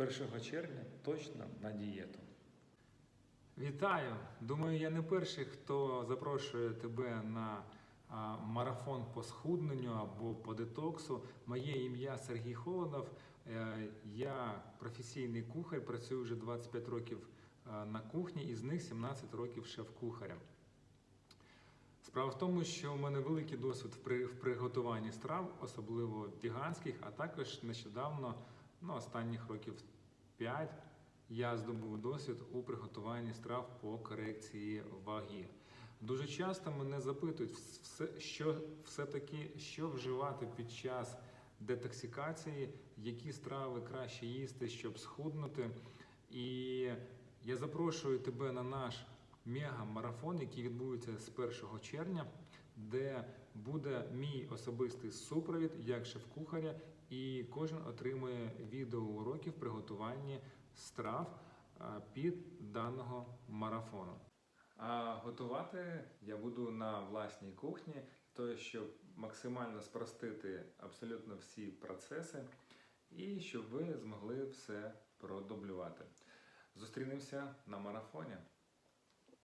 З 1 червня точно на дієту. Вітаю! Думаю, я не перший, хто запрошує тебе на марафон по схудненню або по детоксу. Моє ім'я Сергій Холодов. Е, Я професійний кухар, працюю вже 25 років на кухні, із них 17 років шеф-кухарем. Справа в тому, що у мене великий досвід в приготуванні страв, особливо веганських, а також нещодавно, ну, останніх років 5, я здобув досвід у приготуванні страв по корекції ваги. Дуже часто мене запитують, що все-таки що вживати під час детоксикації, які страви краще їсти, щоб схуднути. І я запрошую тебе на наш мега-марафон, який відбудеться з 1 червня, де буде мій особистий супровід як шеф-кухаря, і кожен отримує відеоуроків приготування страв під даного марафону. А готувати я буду на власній кухні, то щоб максимально спростити абсолютно всі процеси, і щоб ви змогли все продублювати. Зустрінемося на марафоні.